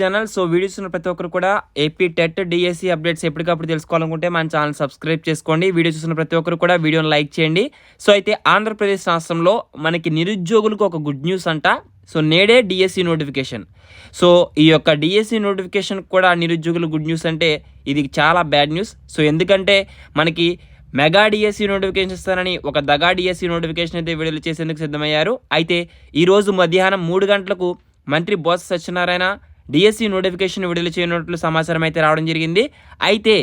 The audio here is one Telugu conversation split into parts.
ఛానల్. సో వీడియోస్ ఉన్న ప్రతి ఒక్కరు కూడా ఏపీ టెట్ డిఎస్సి అప్డేట్స్ ఎప్పటికప్పుడు తెలుసుకోవాలనుకుంటే మన ఛానల్ సబ్స్క్రైబ్ చేసుకోండి. వీడియో చూసిన ప్రతి ఒక్కరు కూడా వీడియోని లైక్ చేయండి. సో అయితే ఆంధ్రప్రదేశ్ రాష్ట్రంలో మనకి నిరుద్యోగులకు ఒక గుడ్ న్యూస్ అంట. సో నేడే డిఎస్సి నోటిఫికేషన్. సో ఈ యొక్క డిఎస్సి నోటిఫికేషన్ కూడా నిరుద్యోగులు గుడ్ న్యూస్ అంటే ఇది చాలా బ్యాడ్ న్యూస్. సో ఎందుకంటే మనకి మెగా డిఎస్సి నోటిఫికేషన్ ఇస్తానని ఒక దగా డిఎస్సి నోటిఫికేషన్ అయితే విడుదల చేసేందుకు సిద్ధమయ్యారు. అయితే ఈరోజు మధ్యాహ్నం మూడు గంటలకు మంత్రి బోత్స సత్యనారాయణ డిఎస్సి నోటిఫికేషన్ విడుదల చేయనున్నట్లు సమాచారం అయితే రావడం జరిగింది. అయితే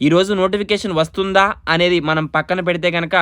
ఈరోజు నోటిఫికేషన్ వస్తుందా అనేది మనం పక్కన పెడితే కనుక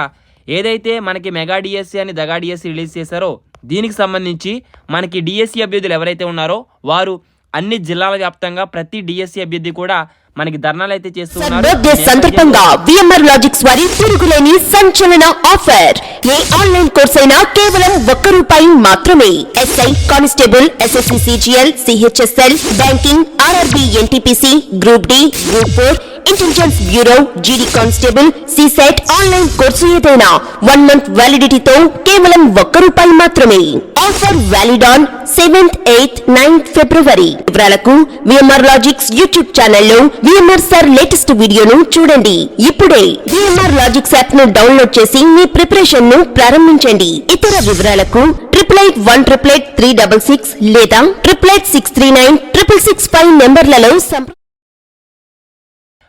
ఏదైతే మనకి మెగా డిఎస్సి అని దగా డిఎస్సి రిలీజ్ చేశారో దీనికి సంబంధించి మనకి డిఎస్సి అభ్యర్థులు ఎవరైతే ఉన్నారో వారు అన్ని జిల్లాల వ్యాప్తంగా ప్రతి డిఎస్సి అభ్యర్థి కూడా మనకి ధర్నాలు అయితే చేస్తూ ఉన్నారు. బర్త్డే సందర్భంగా విఎంఆర్ లాజిక్స్ వారి తిరుగులేని సంచలన ఆఫర్ ఏ ఆన్లైన్ కోర్స్ అయినా కేవలం ఒక్క రూపాయి మాత్రమే. SI constable SSC CGL CHSL banking RRB NTPC group D group four intelligence bureau GD constable CSAT online course ఏదైనా వన్ మంత్ వ్యాలిడిటీతో కేవలం ఒక్క రూపాయి మాత్రమే. Offer valid on seventh eighth ninth ఫిబ్రవరి వివరాలకు విఎంఆర్ లాజిక్స్ యూట్యూబ్ ఛానల్లో విఎంఆర్ సార్ లేటెస్ట్ వీడియోను చూడండి. ఇప్పుడే విఎంఆర్ లాజిక్స్ యాప్ను డౌన్లోడ్ చేసి మీ ప్రిపరేషన్ను ప్రారంభించండి. ఇతర వివరాలకు triple eight one triple eight three double six లేదా triple eight six three nine triple six five నెంబర్లలో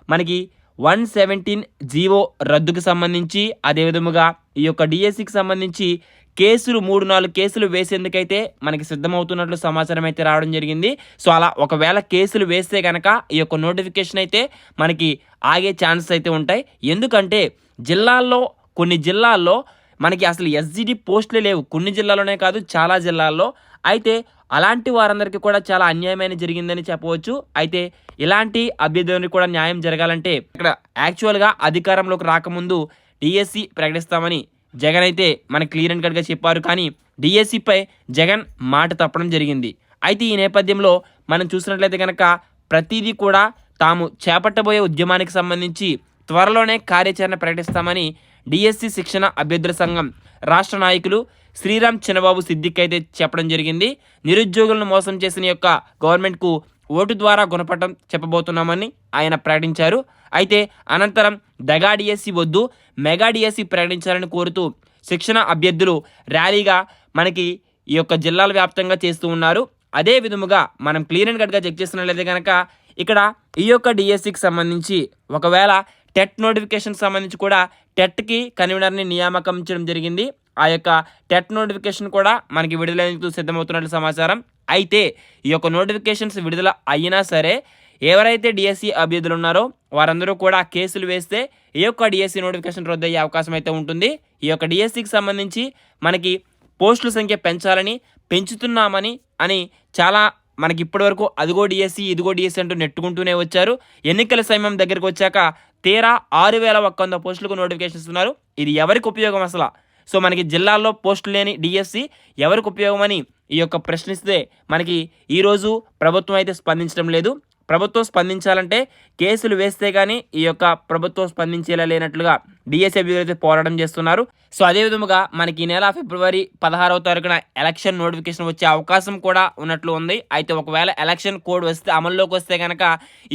మనకి వన్ సెవెంటీన్ జీవో రద్దుకు సంబంధించి అదేవిధముగా ఈ యొక్క డిఎస్సికి సంబంధించి కేసులు మూడు నాలుగు కేసులు వేసేందుకైతే మనకి సిద్ధమవుతున్నట్లు సమాచారం అయితే రావడం జరిగింది. సో అలా ఒకవేళ కేసులు వేస్తే కనుక ఈ యొక్క నోటిఫికేషన్ అయితే మనకి ఆగే ఛాన్సెస్ అయితే ఉంటాయి. ఎందుకంటే జిల్లాల్లో కొన్ని జిల్లాల్లో మనకి అసలు ఎస్జిడి పోస్టులే లేవు. కొన్ని జిల్లాలోనే కాదు చాలా జిల్లాల్లో. అయితే అలాంటి వారందరికీ కూడా చాలా అన్యాయమైన జరిగిందని చెప్పవచ్చు. అయితే ఇలాంటి అభ్యర్థులకు కూడా న్యాయం జరగాలంటే ఇక్కడ యాక్చువల్గా అధికారంలోకి రాకముందు డిఎస్సి ప్రకటిస్తామని జగన్ అయితే మన క్లియర్ అండ్ కట్గా చెప్పారు. కానీ డిఎస్సిపై జగన్ మాట తప్పడం జరిగింది. అయితే ఈ నేపథ్యంలో మనం చూసినట్లయితే కనుక ప్రతిదీ కూడా తాము చేపట్టబోయే ఉద్యమానికి సంబంధించి త్వరలోనే కార్యాచరణ ప్రకటిస్తామని డిఎస్సి శిక్షణ అభ్యర్థుల సంఘం రాష్ట్ర నాయకులు శ్రీరామ్ చిన్నబాబు సిద్దిక్ అయితే చెప్పడం జరిగింది. నిరుద్యోగులను మోసం చేసిన యొక్క గవర్నమెంట్కు ఓటు ద్వారా గుణపటం చెప్పబోతున్నామని ఆయన ప్రకటించారు. అయితే అనంతరం దగా డిఎస్సి వద్దు మెగా డిఎస్సి ప్రకటించాలని కోరుతూ శిక్షణ అభ్యర్థులు ర్యాలీగా మనకి ఈ యొక్క జిల్లాల వ్యాప్తంగా చేస్తూ ఉన్నారు. అదే విధముగా మనం క్లియర్ అండ్ కట్గా చెక్ చేస్తున్నట్లయితే కనుక ఇక్కడ ఈ యొక్క డిఎస్సికి సంబంధించి ఒకవేళ టెట్ నోటిఫికేషన్ సంబంధించి కూడా టెట్కి కన్వీనర్ని నియామకం చేయడం జరిగింది. ఆ యొక్క టెట్ నోటిఫికేషన్ కూడా మనకి విడుదలైనందుకు సిద్ధమవుతున్నట్లు సమాచారం. అయితే ఈ యొక్క నోటిఫికేషన్స్ విడుదల అయినా సరే ఎవరైతే డిఎస్సి అభ్యర్థులు ఉన్నారో వారందరూ కూడా కేసులు వేస్తే ఈ యొక్క డిఎస్సి నోటిఫికేషన్ రద్దు అయ్యే అవకాశం అయితే ఉంటుంది. ఈ యొక్క డిఎస్సికి సంబంధించి మనకి పోస్టుల సంఖ్య పెంచాలని పెంచుతున్నామని అని చాలా మనకి ఇప్పటివరకు అదిగో డిఎస్సి ఇదిగో డిఎస్సి అంటూ నెట్టుకుంటూనే వచ్చారు. ఎన్నికల సమయం దగ్గరికి వచ్చాక తీరా ఆరు వేల ఒక్క వంద పోస్టులకు నోటిఫికేషన్ ఇస్తున్నారు. ఇది ఎవరికి ఉపయోగం అసలు? సో మనకి జిల్లాల్లో పోస్టులు లేని డిఎస్సి ఎవరికి ఉపయోగమని ఈ యొక్క ప్రశ్నిస్తే మనకి ఈరోజు ప్రభుత్వం అయితే స్పందించడం లేదు. ప్రభుత్వం స్పందించాలంటే కేసులు వేస్తే కానీ ఈ యొక్క ప్రభుత్వం స్పందించేలా లేనట్లుగా డిఎస్సీ అయితే పోరాటం చేస్తున్నారు. సో అదే విధముగా మనకి ఈ నెల ఫిబ్రవరి పదహారవ తారీఖున ఎలక్షన్ నోటిఫికేషన్ వచ్చే అవకాశం కూడా ఉన్నట్లు ఉంది. అయితే ఒకవేళ ఎలక్షన్ కోడ్ వస్తే అమల్లోకి వస్తే కనుక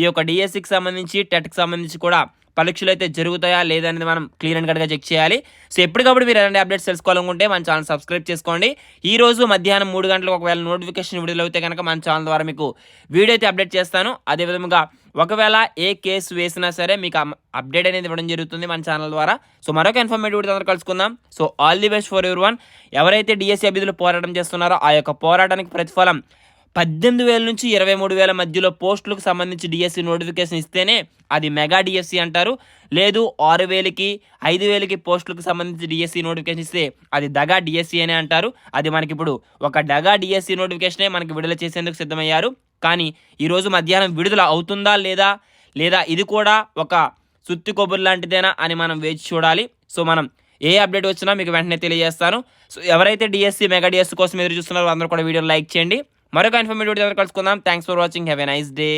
ఈ యొక్క డిఎస్సికి సంబంధించి టెట్కి సంబంధించి కూడా పరీక్షలు అయితే జరుగుతాయా లేదా అనేది మనం క్లియర్ అండ్ కట్గా చెక్ చేయాలి. సో ఎప్పటికప్పుడు మీరు ఎలాంటి అప్డేట్స్ తెలుసుకోవాలనుకుంటే మన ఛానల్ సబ్స్క్రైబ్ చేసుకోండి. ఈ రోజు మధ్యాహ్నం మూడు గంటలకు ఒకవేళ నోటిఫికేషన్ విడుదలవుతే కనుక మన ఛానల్ ద్వారా మీకు వీడియో అయితే అప్డేట్ చేస్తాను. అదేవిధంగా ఒకవేళ ఏ కేసు వేసినా సరే మీకు అప్డేట్ అనేది ఇవ్వడం జరుగుతుంది మన ఛానల్ ద్వారా. సో మరొక ఇన్ఫర్మేటివ్ వీడియో అందరూ కలుసుకుందాం. So all the best for ever one ఎవరైతే డిఎస్సీ అభ్యర్థులు పోరాటం చేస్తున్నారో ఆ యొక్క పోరాటానికి ప్రతిఫలం పద్దెనిమిది వేల నుంచి ఇరవై మూడు వేల మధ్యలో పోస్టులకు సంబంధించి డిఎస్సి నోటిఫికేషన్ ఇస్తేనే అది మెగా డిఎస్సి అంటారు. లేదు ఆరు వేలకి ఐదు వేలకి పోస్టులకు సంబంధించి డిఎస్సి నోటిఫికేషన్ ఇస్తే అది దగా డిఎస్సి అనే అంటారు. అది మనకి ఇప్పుడు ఒక డగా డిఎస్సి నోటిఫికేషనే మనకి విడుదల చేసేందుకు సిద్ధమయ్యారు. కానీ ఈరోజు మధ్యాహ్నం విడుదల అవుతుందా లేదా? లేదా ఇది కూడా ఒక సుత్తి కొబ్బరి లాంటిదేనా అని మనం వేచి చూడాలి. సో మనం ఏ అప్డేట్ వచ్చినా మీకు వెంటనే తెలియజేస్తాను. సో ఎవరైతే డిఎస్సి మెగా డిఎస్సి కోసం ఎదురు చూస్తున్నారో అందరూ కూడా వీడియో లైక్ చేయండి. మరొక ఇన్ఫర్మేటివ్ వీడియో కలుసుకుందాం. Thanks for watching have a nice day